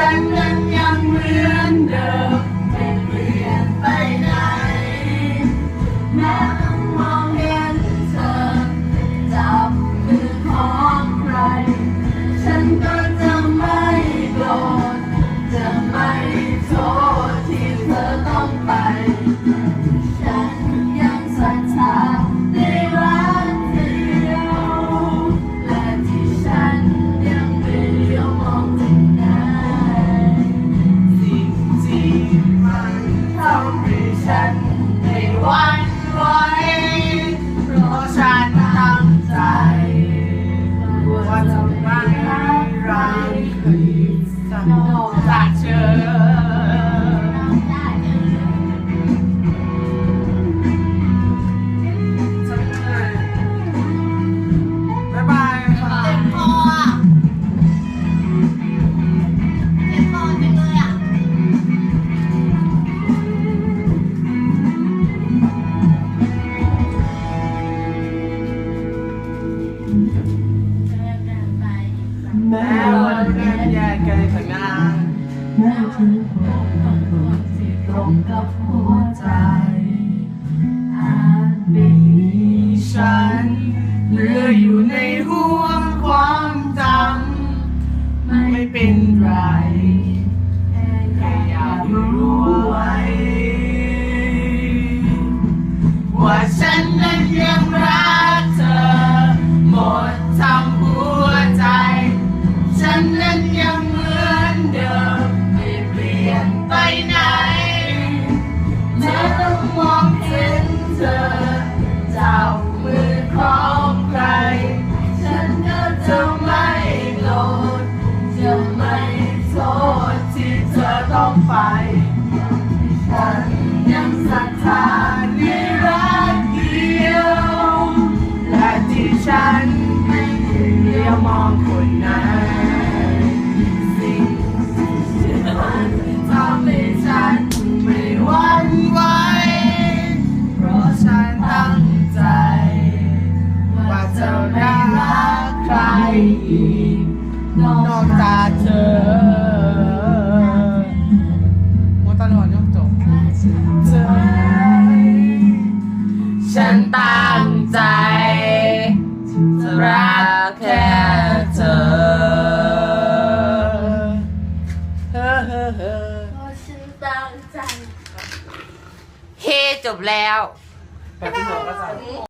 ฉันนั้นยังเหมือนเดิม คอจังเลยอะแม้วันนี้ แยกกันสักนานแม้ถึงความฝันที่ตรงกับหัวใจอาจไม่มีฉันเหลืออยู่ในห่วงความจำไม่เป็นไรแค่อยากรู้ไว้ว่าฉัน ได้รักใครอีก นอกจากเธอโมตลอดยกจบเธอฉันตั้งใจจะรักแค่เธอเฮ้อเฮ้อเฮ้อเพราะฉันตั้งใจ เฮจบแล้วไปที่หมอก็ใส่